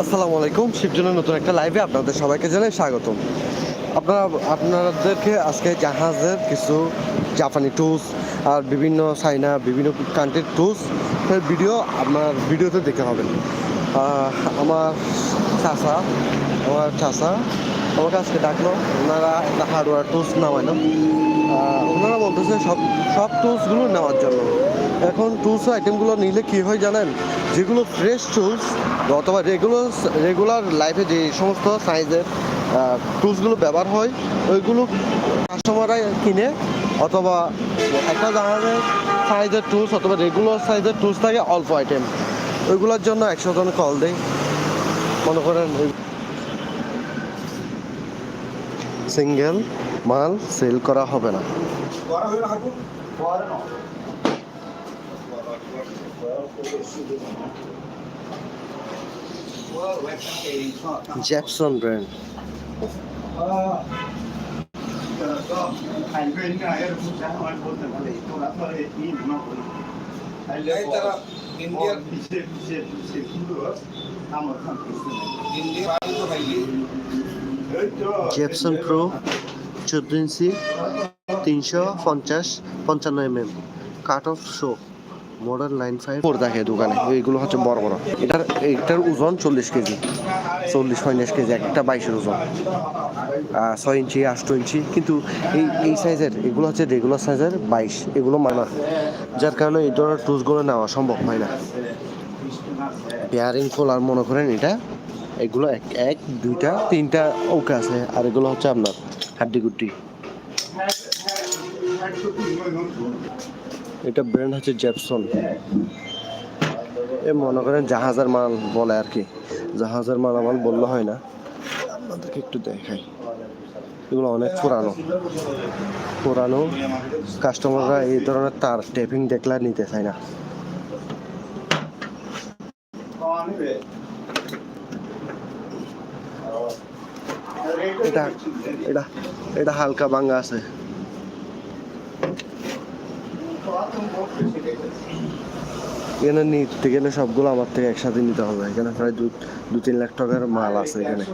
আসসালামু আলাইকুম, শিবজনের নতুন একটা লাইভে আপনাদের সবাইকে জানাই স্বাগতম। আপনারা আপনাদেরকে আজকে জাহাজের কিছু জাপানি টুলস আর বিভিন্ন চাইনা বিভিন্ন কান্ট্রির টুলস ভিডিও আপনার ভিডিওতে দেখতে পাবেন। আমার চাষা আমার চাষা আমাকে আজকে ডাকলো। ওনারা একটা হার্ডওয়্যার টুলস আহ, ওনারা বলতেছে সব সব টুলসগুলো নেওয়ার জন্য। এখন টুলস আইটেমগুলো নিলে কি হয় জানেন? যেগুলো ফ্রেশ টুলস অথবা রেগুলার রেগুলার লাইফে যে সমস্ত সাইজের টুলসগুলো ব্যবহার হয় ওইগুলো কাস্টমাররা কিনে অথবা একটা জাহাজের সাইজের টুলস অথবা রেগুলার সাইজের টুলস থাকে অল্প আইটেম ওইগুলোর জন্য একশো জন কল দেয় মনে করেন সিঙ্গেল মাল সেল করা হবে না। জ্যাপসন ব্র্যান্ড জেপসন প্রো চোদ্দ ইঞ্চি, তিনশো পঞ্চাশ, পঞ্চান্ন M M cut off show modern line five four দেখে দোকানে, এইগুলো হচ্ছে বড় বড়। এটার এটার ওজন চল্লিশ কেজি, চল্লিশ পঞ্চাশ কেজি, একটা বাইশের ওজন। ছয় ইঞ্চি আষ্ট ইঞ্চি, কিন্তু এই এই সাইজের এগুলো হচ্ছে রেগুলার সাইজের বাইশ, এগুলো মানা যার কারণে এই ধরনের টুলসগুলো নেওয়া সম্ভব হয় না। পেয়ারিং খোলার মনে করেন এটা, এগুলো এক এক, দুইটা, তিনটা ওকে আছে, আর এগুলো হচ্ছে আপনার হাড্ডি গুড্ডি এটা ব্র্যান্ড হচ্ছে জ্যাপসন এ মনে করেন জাহাজের মাল বলে আর কি। জাহাজের মাল আমার বললে হয় না। আপনাদেরকে একটু দেখাই। এগুলো অনেক পুরানো। পুরানো কাস্টমাররা এই ধরনের তার টেপিং দেখলে নিতে চায় না। এটা এটা এটা হালকা ভাঙ্গা আছে। এখানে নিতে গেলে সবগুলো আমার থেকে একসাথে নিতে হবে। এখানে প্রায় দু তিন লাখ টাকার মাল আছে এখানে।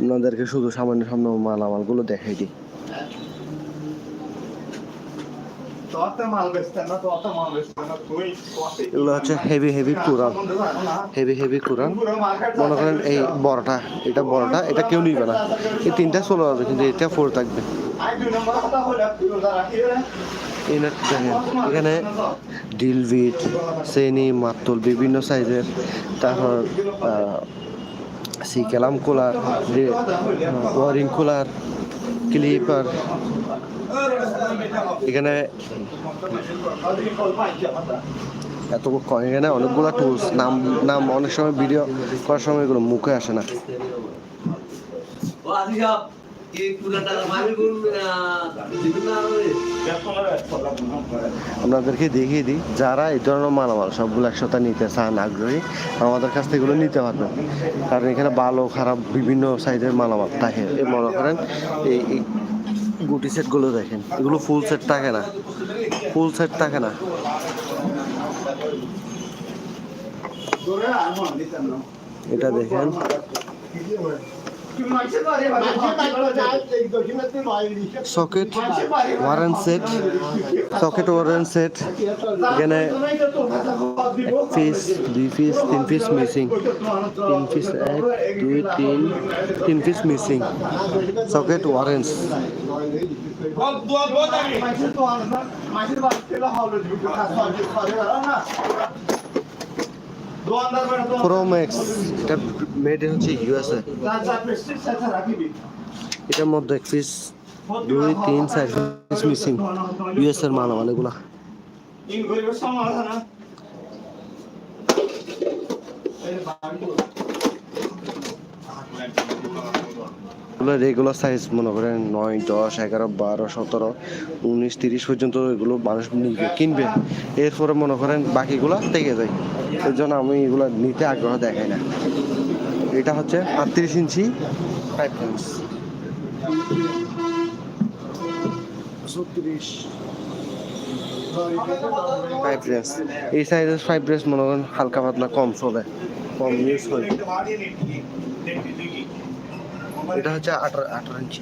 আপনাদেরকে শুধু সামান্য সামনে মাল আমালগুলো দেখাই দিই এগুলো হচ্ছে হেভি হেভি কোরআন। হেভি হেভি কোরআন। মনে করেন এই বড়টা এটা বড়টা এটা কেউ নিবে না। এই তিনটা ষোলো হবে কিন্তু এটা ফোর থাকবে। এখানে ডিলভিট সেনি মাত্তল বিভিন্ন সাইজের তারপর C clamp cooler wiring cooler, clipper. এখানে এত এখানে অনেকগুলো টুলস নাম নাম অনেক সময় ভিডিও করার সময় এগুলো মুখে আসে না। আপনাদেরকে দেখিয়ে দিই, যারা এই ধরনের মালামাল সবগুলো একসাথে নিতে চান, আগ্রহী, আমাদের কাছ থেকে এগুলো নিতে পারবেন কারণ এখানে ভালো, খারাপ বিভিন্ন সাইজের মালামাল থাকে। এই মনে করেন, এই গুটি সেটগুলো দেখেন, এগুলো ফুল সেট থাকে না। ফুল সেট থাকে না। এটা দেখেন। Socket wrench set socket wrench set এখানে এক পিস দুই পিস তিন পিস মিসিং তিন পিস এক, দুই, তিন তিন piece missing socket warrants pro max এটা মেড হচ্ছে ইউএসএ এটার মধ্যে এক পিস দুই তিন চার পিস মিসিং ইউএস এর মাল আমার এগুলা এগুলো রেগুলার সাইজ মনে করেন নয়, দশ, এগারো, বারো, সতেরো, উনিশ, তিরিশ পর্যন্ত এগুলো মানুষ নিবে, কিনবে। এরপরে মনে করেন বাকিগুলো থেকে যায়। এর জন্য আমি এগুলো নিতে আগ্রহ দেখাই না। এটা হচ্ছে আটত্রিশ ইঞ্চি ফাইভ রেঞ্জ ছত্রিশ। ফাইভ রেঞ্জ এই সাইজের ফাইভ রেঞ্জ মনে করেন হালকা পাতলা, কম চলে, কম ইউজ হয়। এটা হচ্ছে আঠারো আঠারো ইঞ্চি।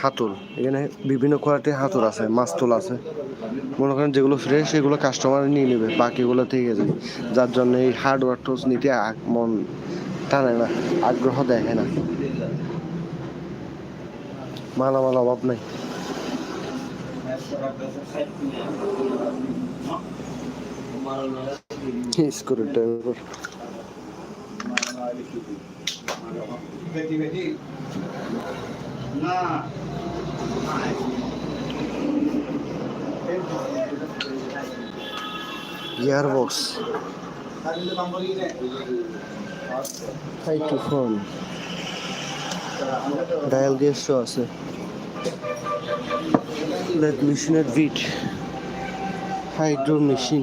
হাতুল, এখানে বিভিন্ন কোয়ালিটির হাতুল আছে মাছ মাস্তুল আছে। মনে করেন যেগুলো ফ্রেশ এগুলো কাস্টমার নিয়ে নেবে, বাকিগুলো থেকে যাবে যার জন্য এই হার্ডওয়ার টুলস নিতে মন টানে না, আগ্রহ দেখে না। মালামাল অভাব নাই। স্কুলের ড্রাইভার ইয়ারবক্স মাইক্রোফোন ডায়াল গেস্টও আছে। লেট মেশিনের বিট হাইড্রো মেশিন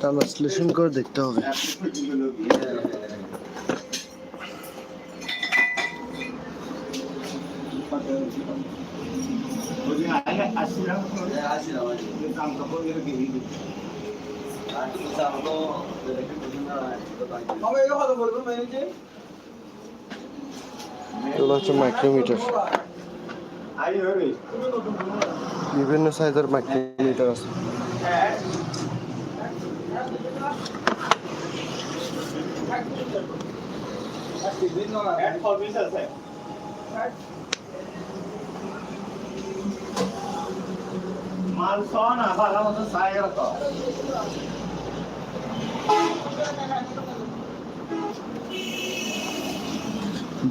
ট্রান্সলেশন করে দেখতে হবে। এগুলো হচ্ছে মাইক্রোমিটার বিভিন্ন সাইজের মাইক্রোমিটার আছে। মাল ছ না ভালো মতো তো।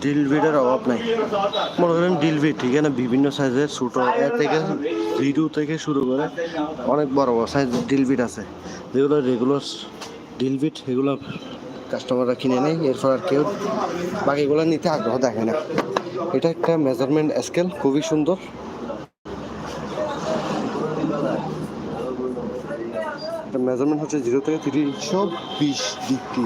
ড্রিল বিটের অভাব নাই। মনে করেন ড্রিল বিট এখানে বিভিন্ন সাইজের ছোটো এর থেকে ভিডিও থেকে শুরু করে অনেক বড় বড় সাইজের ড্রিল বিট আছে। যেগুলো রেগুলার ড্রিল বিট সেগুলো কাস্টমাররা কিনে নেয়। এরপর আর কেউ বাকিগুলো নিতে আগ্রহ দেখে না। এটা একটা মেজারমেন্ট স্কেল খুবই সুন্দর। মেজারমেন্ট হচ্ছে জিরো থেকে তিনশো বিশ ডিগ্রি।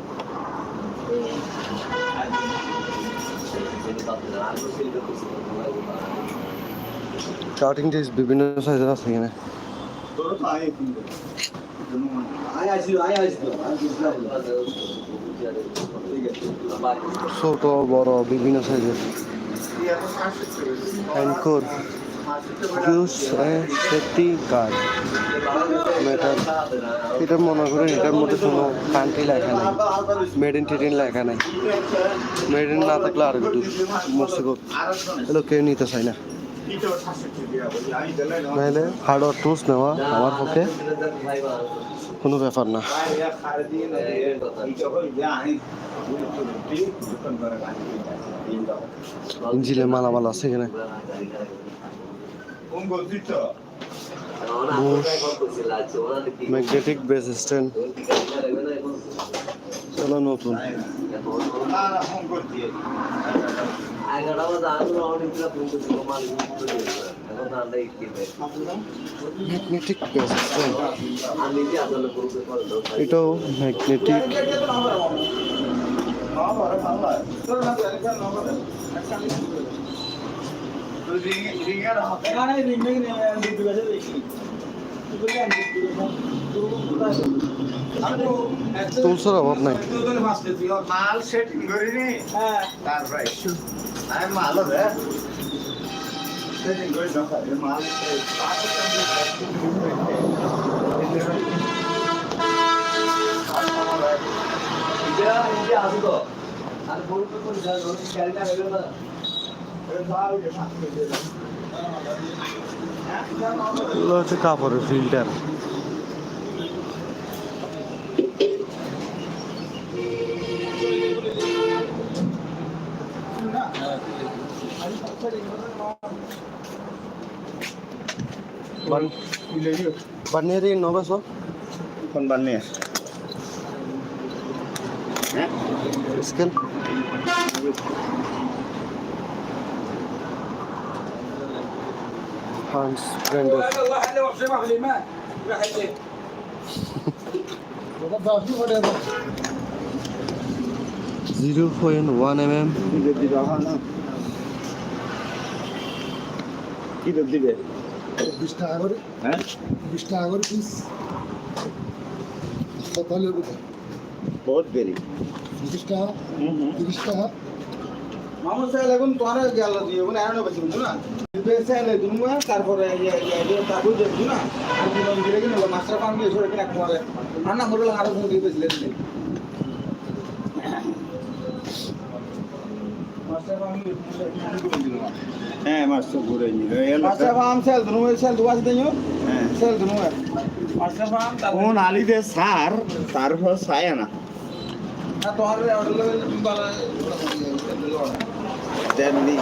কাটিং টেস বিভিন্ন সাইজের আছে এখানে। ছোট বড় বিভিন্ন সাইজের অ্যানকোর জুস সেফটি গার্ড মেটাল এটা মনে করেন এটার মধ্যে কোনো কান্ট্রি লেখা নাই। মেড ইন টেটিন লেখা নাই। মেড ইন না থাকলে আর একটু মস্ত এগুলো কেউ নিতে চায় না। নাহলে হার্ডওয়ার টুলস নেওয়া আমার পক্ষে কোনো ব্যাপার না। ইঞ্জিলে মালামাল আছে এখানে ম্যাগনেটিক বেস স্ট্যান্ড এগুলো নতুন ম্যাগনেটিক করে দাও এটাও ম্যাগনেটিক টুলসের অভাব নাই। মাল সেটিং করিনি। তারপরে আমি মাল হবে। সেটিং করে দেখা মাল নিজে নিজে আসো তো। আর ফোন করে গাড়িটা হইল না এগুলো হচ্ছে কাপড়ের ফিল্টার বানিয়ে দিই নবেছো কোন বানিয়ে? স্কেল। হান্স ব্র্যান্ডের zero point one M M কি দেব দিবে বিশ টাকা করে হ্যাঁ বিশ টাকা করে পিস সকালে কোথায় বহুত দেরি পঁচিশ টাকা তিরিশ টাকা তোমার গেল দিয়ে মানে এমন বেশি না? সাহেব তুমি তারপরে তারপর দেখছ না? গিয়ে কিনে মাস্টার পান দিয়ে সরে কিনা কুমারে রান্না করে আরও ফোন দিয়ে পান হ্যাঁ মাস্টার ঘুরে নিল। মাস্টার পান সেল দুনু সেল দুয়াস দেইও হ্যাঁ। সেল দুনু মাস্টার পান কোন আলিদে সার তারপর সায়া না না তোমার অর্ডার লেভেল বালা তেমনি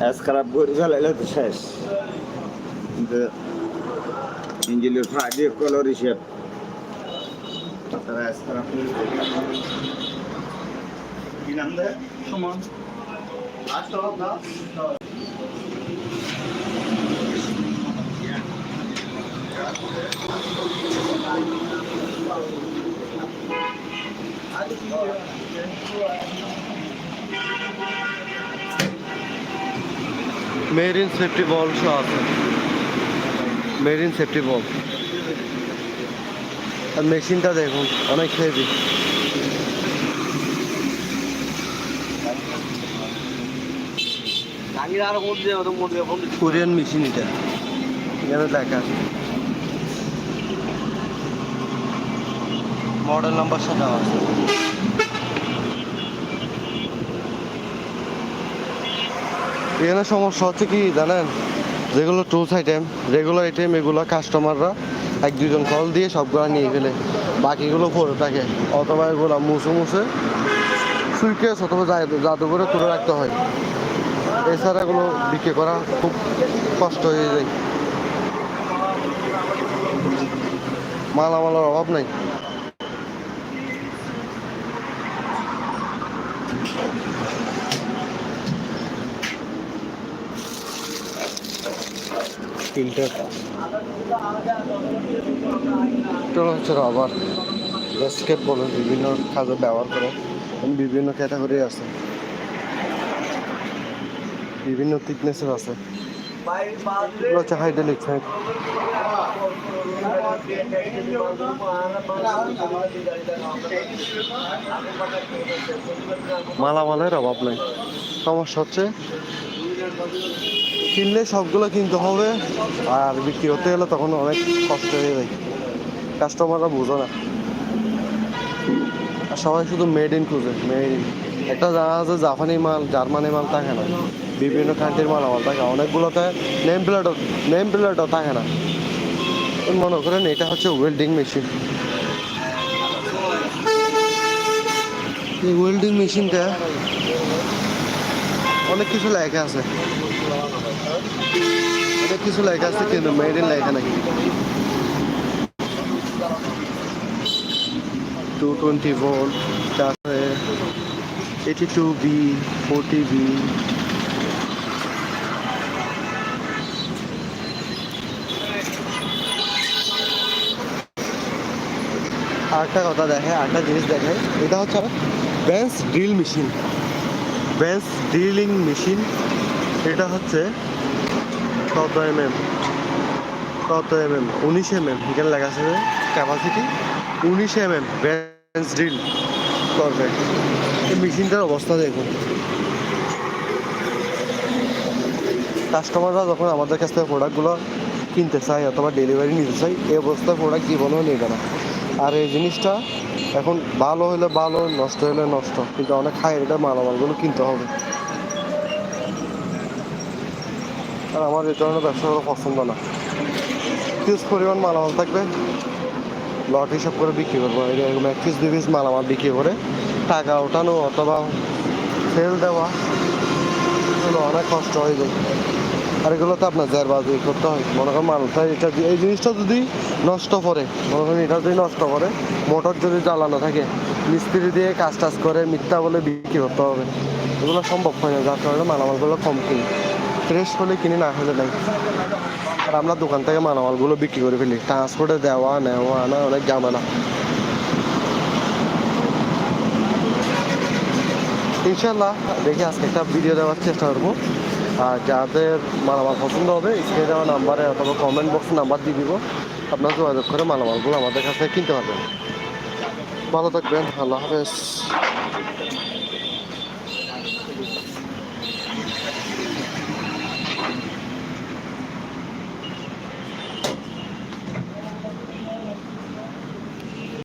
অ্যাস খারাপ করে ফেলাইলে তো শেষ কিন্তু ইঞ্জিনের ফ্রাইডে কলর হিসেব তারা অ্যাস খারাপ করে ফেলে। কি নাম দেয় সুমন আসতে হবে না মেরিন সেফটি বল সহ আছে মেরিন সেফটি বল আর মেশিনটা দেখুন অনেক হেভি কোরিয়ান মেশিন এটা এখানে লেখা আছে মডেল নাম্বার সাথে আছে। এখানে সমস্যা হচ্ছে কি জানেন? যেগুলো টুলস আইটেম রেগুলার আইটেম এগুলো কাস্টমাররা এক দুজন কল দিয়ে সবগুলো নিয়ে ফেলে। বাকিগুলো পড়ে থাকে। অথবা এগুলো মুছে মুছে সুইকেস অথবা জাদু করে তুলে রাখতে হয়। এছাড়া এগুলো বিক্রি করা খুব কষ্ট হয়ে যায়। মালামালের অভাব নাই। ফিল্টার এটা হচ্ছে রাবার বাস্কেট বলের বিভিন্ন কাজে ব্যবহার করে। বিভিন্ন ক্যাটাগরি আছে। বিভিন্ন থিকনেসের আছে। এগুলো হচ্ছে হাইড্রোলিক ফাইভ মালামালের অভাব নাই। সমস্যা হচ্ছে কিনলে সবগুলো কিনতে হবে, আর বিক্রি হতে গেলে তখন অনেক কষ্ট হয়ে যায়। কাস্টমাররা বুঝো না। আর সবাই শুধু মেড ইন খুঁজে। মেড ইন একটা জানা আছে জাপানি মাল জার্মানি মাল থাকে না। বিভিন্ন কান্ট্রির মাল আমার থাকে। অনেকগুলোতে নেম প্লেটও নেম প্লেটও থাকে না। মনে করেন এটা হচ্ছে ওয়েল্ডিং মেশিন এই ওয়েল্ডিং মেশিনটা অনেক কিছু লেখা আছে। অনেক কিছু লেখা আছে, কিন্তু ইন লেখা নাই। টু টোয়েন্টি ভোল্ট তারপরে eighty two B forty B আরেকটা কথা দেখে, আরেকটা জিনিস দেখে, এটা হচ্ছে ব্যান্স ড্রিল মেশিন ব্যান্স ড্রিলিং মেশিন। এটা হচ্ছে কত এম এম কত এম এম উনিশ এম এম এখানে লেখা আছে ক্যাপাসিটি উনিশ এম এম ব্যান্স ড্রিল করবে এই মেশিনটার অবস্থা দেখুন। কাস্টমাররা যখন আমাদের কাছ থেকে প্রোডাক্টগুলো কিনতে চায় অথবা ডেলিভারি নিতে চায়, এই অবস্থায় প্রোডাক্ট জীবনেও নেবে না। আর এই জিনিসটা এখন ভালো হলে ভালো, নষ্ট হলে নষ্ট। কিন্তু অনেক হাই রেটের মালামালগুলো কিনতে হবে। আর আমার এই ধরনের ব্যবসা করা পছন্দ না। হিউজ পরিমাণ মালামাল থাকবে। লট হিসাব করে বিক্রি করব। এরকম এক পিস দুই পিস মালামাল বিক্রি করে টাকা ওঠানো অথবা সেল দেওয়া অনেক কষ্ট হয়ে যায়। আর এগুলো তো আপনার জেরবাজি করতে হয়। মনে করেন মালটা এটা এই জিনিসটা যদি নষ্ট করে মনে করেন এটা যদি নষ্ট করে মোটর যদি জ্বালানো থাকে, মিস্ত্রি দিয়ে কাজ টাজ করে মিথ্যা বলে বিক্রি করতে হবে। এগুলো সম্ভব হয় না, যার কারণে মালামালগুলো কম কিনি। ফ্রেশ হলে কিনি, না হলে নাই। আর আমরা দোকান থেকে মালামালগুলো বিক্রি করে ফেলি। ট্রান্সপোর্টে দেওয়া, নেওয়া আনা অনেক জামানা ইনশাল্লাহ দেখি আজকে একটা ভিডিও দেওয়ার চেষ্টা করব। আর যাদের মালামাল পছন্দ হবে, স্ক্রিনে দেওয়া নাম্বারে অথবা কমেন্ট বক্সে নাম্বার দিয়ে দিব। আপনারা যোগাযোগ করে মালামালগুলো আমাদের কাছে কিনতে পারবেন। ভালো থাকবেন, আল্লাহ হাফেজ।